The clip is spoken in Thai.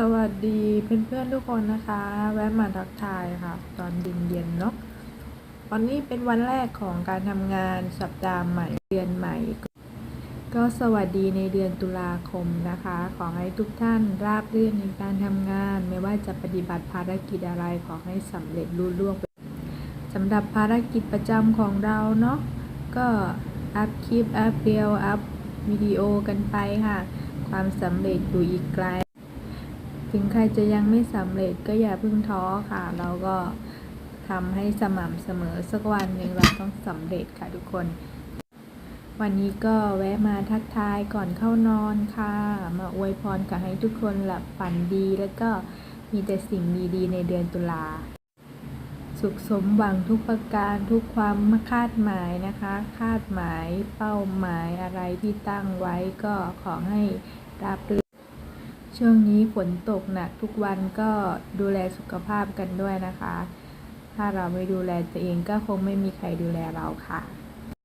สวัสดีเพื่อนๆทุกคนนะคะ แวะมาทักทายค่ะ ตอนเย็นๆเนาะวันนี้เป็นวันแรกของการทำงานสัปดาห์ใหม่เดือนใหม่ ก็สวัสดีในเดือนตุลาคมนะคะ ขอให้ทุกท่านราบรื่นในการทำงาน ไม่ว่าจะปฏิบัติภารกิจอะไรขอให้สำเร็จรุ่ล่วงไปสำหรับภารกิจประจำของเราเนาะก็อัพคลิปอัพเรียวอัพวิดีโอกันไปค่ะ ความสำเร็จอยู่อีกไกล ถึงใครจะยังไม่สำเร็จก็อย่าเพิ่งท้อค่ะ เราก็ทำให้สม่ำเสมอสักวันหนึ่งเราต้องสำเร็จค่ะทุกคน วันนี้ก็แวะมาทักทายก่อนเข้านอนค่ะ มาอวยพรกับให้ทุกคนหลับฝันดีแล้วก็มีแต่สิ่งดีๆในเดือนตุลา สุขสมหวังทุกประการทุกความคาดหมายนะคะ คาดหมายเป้าหมายอะไรที่ตั้งไว้ก็ขอให้ราบรื่น ช่วงนี้ฝนตกหนักทุกวันก็ดูแลสุขภาพกันด้วยนะคะ ถ้าเราไม่ดูแลตัวเองก็คงไม่มีใครดูแลเราค่ะ